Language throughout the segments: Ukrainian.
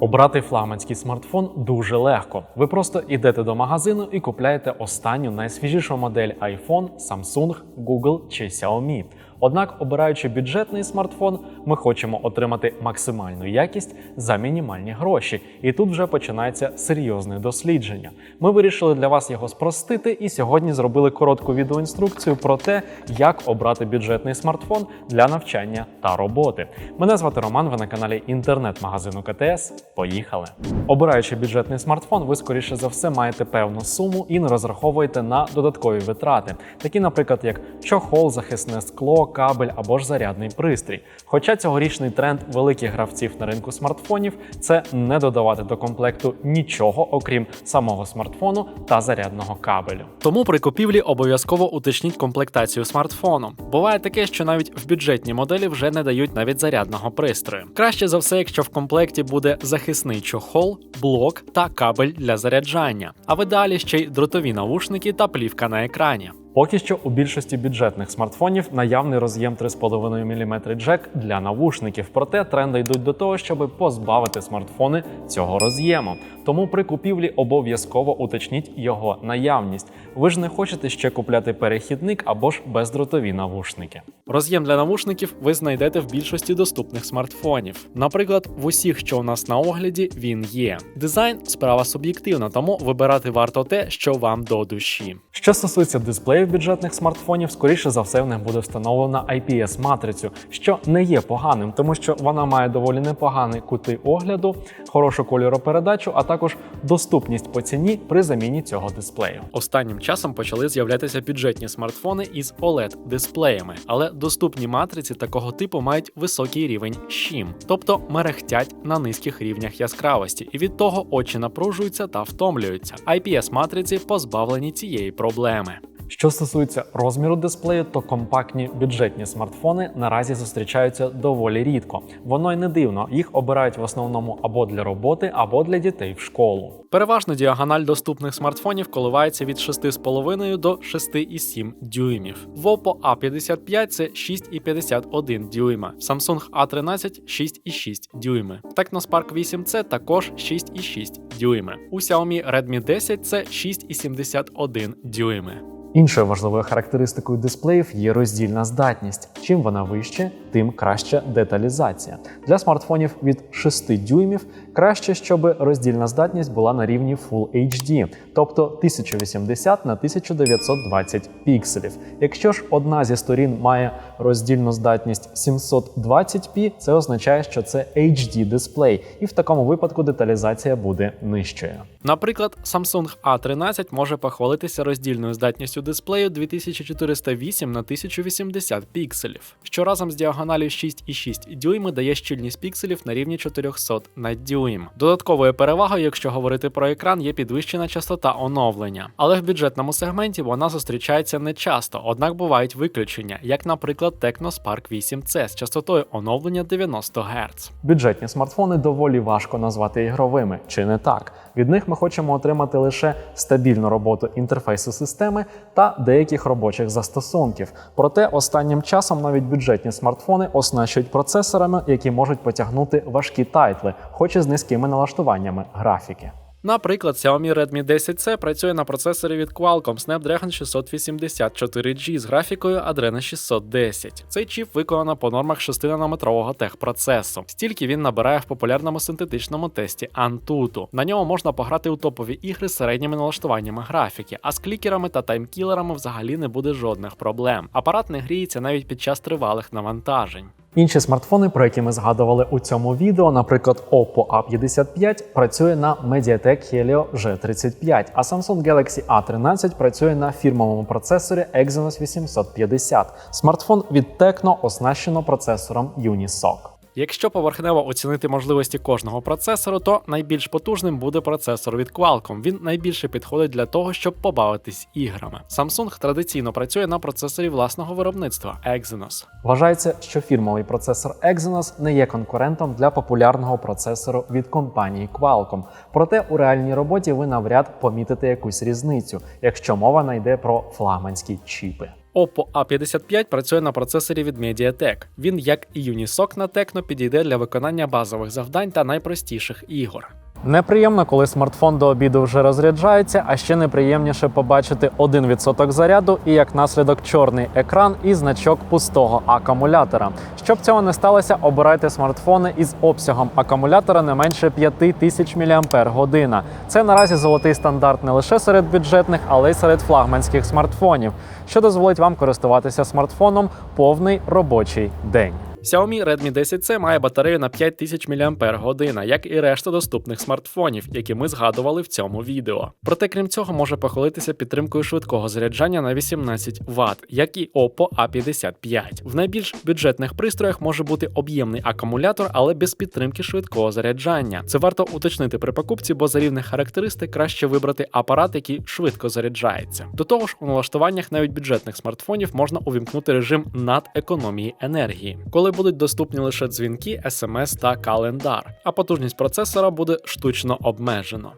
Обрати фламандський смартфон дуже легко. Ви просто йдете до магазину і купляєте останню найсвіжішу модель iPhone, Samsung, Google чи Xiaomi. Однак, обираючи бюджетний смартфон, ми хочемо отримати максимальну якість за мінімальні гроші. І тут вже починається серйозне дослідження. Ми вирішили для вас його спростити і сьогодні зробили коротку відеоінструкцію про те, як обрати бюджетний смартфон для навчання та роботи. Мене звати Роман. Ви на каналі інтернет-магазину КТС. Поїхали! Обираючи бюджетний смартфон, ви скоріше за все маєте певну суму і не розраховуєте на додаткові витрати, такі, наприклад, як чохол, захисне скло, кабель або ж зарядний пристрій. Хоча цьогорічний тренд великих гравців на ринку смартфонів це не додавати до комплекту нічого, окрім самого смартфону та зарядного кабелю. Тому при купівлі обов'язково уточніть комплектацію смартфону. Буває таке, що навіть в бюджетній моделі вже не дають навіть зарядного пристрою. Краще за все, якщо в комплекті буде захисний чохол, блок та кабель для заряджання, а в ідеалі ще й дротові наушники та плівка на екрані. Поки що у більшості бюджетних смартфонів наявний роз'єм 3,5 мм джек для навушників. Проте тренди йдуть до того, щоб позбавити смартфони цього роз'єму. Тому при купівлі обов'язково уточніть його наявність. Ви ж не хочете ще купляти перехідник або ж бездротові навушники. Роз'єм для навушників ви знайдете в більшості доступних смартфонів. Наприклад, в усіх, що у нас на огляді, він є. Дизайн справа суб'єктивна, тому вибирати варто те, що вам до душі. Що стосується дисплеїв бюджетних смартфонів, скоріше за все в них буде встановлена IPS-матрицю, що не є поганим, тому що вона має доволі непоганий кути огляду, хорошу кольоропередачу, а також доступність по ціні при заміні цього дисплею. Останнім часом почали з'являтися бюджетні смартфони із oled дисплеями, але доступні матриці такого типу мають високий рівень щім, тобто мерехтять на низьких рівнях яскравості, і від того очі напружуються та втомлюються. IPS-матриці позбавлені цієї проблеми. Що стосується розміру дисплею, то компактні бюджетні смартфони наразі зустрічаються доволі рідко. Воно й не дивно, їх обирають в основному або для роботи, або для дітей в школу. Переважно діагональ доступних смартфонів коливається від 6,5 до 6,7 дюймів. В Oppo A55 це 6,51 дюйма, Samsung A13 6,6 дюйми. Technospark 8C також 6,6 дюйми. У Xiaomi Redmi 10 це 6,71 дюйми. Іншою важливою характеристикою дисплеїв є роздільна здатність. Чим вона вище, тим краща деталізація. Для смартфонів від 6 дюймів краще, щоб роздільна здатність була на рівні Full HD, тобто 1080 на 1920 пікселів. Якщо ж одна зі сторін має роздільну здатність 720p, це означає, що це HD дисплей, і в такому випадку деталізація буде нижчою. Наприклад, Samsung A13 може похвалитися роздільною здатністю дисплею 2408 на 1080 пікселів, що разом з діагоналю 6,6 дюйми дає щільність пікселів на рівні 400 на дюйм. Додатковою перевагою, якщо говорити про екран, є підвищена частота оновлення, але в бюджетному сегменті вона зустрічається не часто, однак бувають виключення, як, наприклад, Technospark 8C з частотою оновлення 90 Гц. Бюджетні смартфони доволі важко назвати ігровими, чи не так? Від них ми хочемо отримати лише стабільну роботу інтерфейсу системи та деяких робочих застосунків. Проте останнім часом навіть бюджетні смартфони оснащують процесорами, які можуть потягнути важкі тайтли, хоч і з низькими налаштуваннями графіки. Наприклад, Xiaomi Redmi 10C працює на процесорі від Qualcomm Snapdragon 684G з графікою Adreno 610. Цей чіп виконано по нормах 6-нанометрового техпроцесу. Стільки він набирає в популярному синтетичному тесті Antutu. На ньому можна пограти у топові ігри з середніми налаштуваннями графіки, а з клікерами та таймкілерами взагалі не буде жодних проблем. Апарат не гріється навіть під час тривалих навантажень. Інші смартфони, про які ми згадували у цьому відео, наприклад, Oppo A55 працює на Mediatek Helio G35, а Samsung Galaxy A13 працює на фірмовому процесорі Exynos 850. Смартфон від Tecno оснащено процесором Unisoc. Якщо поверхнево оцінити можливості кожного процесору, то найбільш потужним буде процесор від Qualcomm. Він найбільше підходить для того, щоб побавитись іграми. Samsung традиційно працює на процесорі власного виробництва Exynos. Вважається, що фірмовий процесор Exynos не є конкурентом для популярного процесору від компанії Qualcomm. Проте у реальній роботі ви навряд помітите якусь різницю, якщо мова не про флагманські чіпи. Oppo A55 працює на процесорі від MediaTek. Він, як і Unisoc на Tecno, підійде для виконання базових завдань та найпростіших ігор. Неприємно, коли смартфон до обіду вже розряджається, а ще неприємніше побачити 1% заряду і як наслідок чорний екран і значок пустого акумулятора. Щоб цього не сталося, обирайте смартфони із обсягом акумулятора не менше 5000 мАч. Це наразі золотий стандарт не лише серед бюджетних, але й серед флагманських смартфонів, що дозволить вам користуватися смартфоном повний робочий день. Xiaomi Redmi 10C має батарею на 5000 мАч, як і решта доступних смартфонів, які ми згадували в цьому відео. Проте, крім цього, може похвалитися підтримкою швидкого заряджання на 18 Вт, як і Oppo A55. В найбільш бюджетних пристроях може бути об'ємний акумулятор, але без підтримки швидкого заряджання. Це варто уточнити при покупці, бо за рівних характеристик краще вибрати апарат, який швидко заряджається. До того ж, у налаштуваннях навіть бюджетних смартфонів можна увімкнути режим надекономії енергії, коли будуть доступні лише дзвінки, смс та календар, а потужність процесора буде штучно обмежено.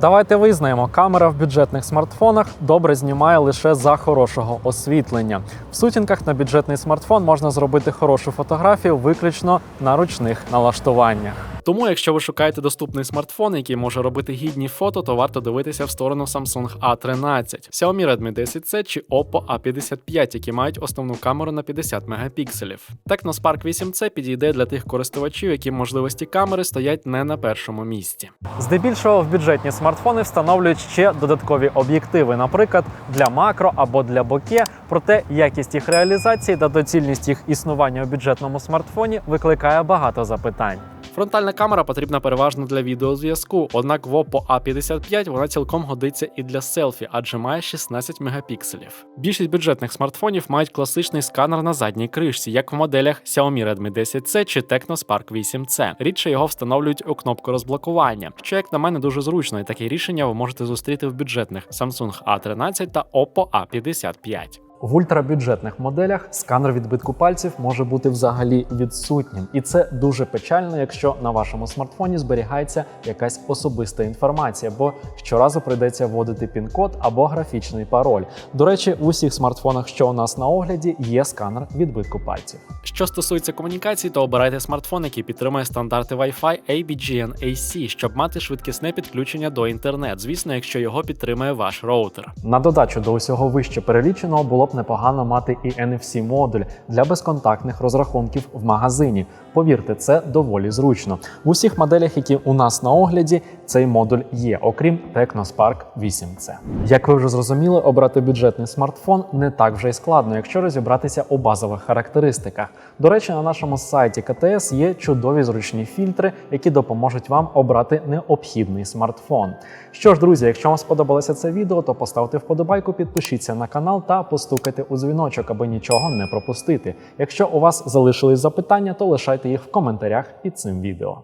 Давайте визнаємо, камера в бюджетних смартфонах добре знімає лише за хорошого освітлення. В сутінках на бюджетний смартфон можна зробити хорошу фотографію виключно на ручних налаштуваннях. Тому, якщо ви шукаєте доступний смартфон, який може робити гідні фото, то варто дивитися в сторону Samsung A13, Xiaomi Redmi 10C чи Oppo A55, які мають основну камеру на 50 мегапікселів. Tecno Spark 8C підійде для тих користувачів, які можливості камери стоять не на першому місці. Здебільшого в бюджетні смартфони встановлюють ще додаткові об'єктиви, наприклад, для макро або для боке. Проте якість їх реалізації та доцільність їх існування у бюджетному смартфоні викликає багато запитань. Фронтальна камера потрібна переважно для відеозв'язку, однак в Oppo A55 вона цілком годиться і для селфі, адже має 16 мегапікселів. Більшість бюджетних смартфонів мають класичний сканер на задній кришці, як в моделях Xiaomi Redmi 10C чи Tecno Spark 8C. Рідше його встановлюють у кнопку розблокування, що, як на мене, дуже зручно, і таке рішення ви можете зустріти в бюджетних Samsung A13 та Oppo A55. В ультрабюджетних моделях сканер відбитку пальців може бути взагалі відсутнім, і це дуже печально, якщо на вашому смартфоні зберігається якась особиста інформація, бо щоразу прийдеться вводити пін-код або графічний пароль. До речі, в усіх смартфонах, що у нас на огляді, є сканер відбитку пальців. Що стосується комунікацій, то обирайте смартфон, який підтримує стандарти Wi-Fi ABGN AC, щоб мати швидкісне підключення до інтернет. Звісно, якщо його підтримує ваш роутер. На додачу до усього вище переліченого було б непогано мати і NFC модуль для безконтактних розрахунків в магазині. Повірте, це доволі зручно. В усіх моделях, які у нас на огляді, цей модуль є, окрім Tecno Spark 8C. Як ви вже зрозуміли, обрати бюджетний смартфон не так вже й складно, якщо розібратися у базових характеристиках. До речі, на нашому сайті КТС є чудові зручні фільтри, які допоможуть вам обрати необхідний смартфон. Що ж, друзі, якщо вам сподобалося це відео, то поставте вподобайку, підпишіться на канал та постукайте у дзвіночок, аби нічого не пропустити. Якщо у вас залишились запитання, то лишайте їх в коментарях під цим відео.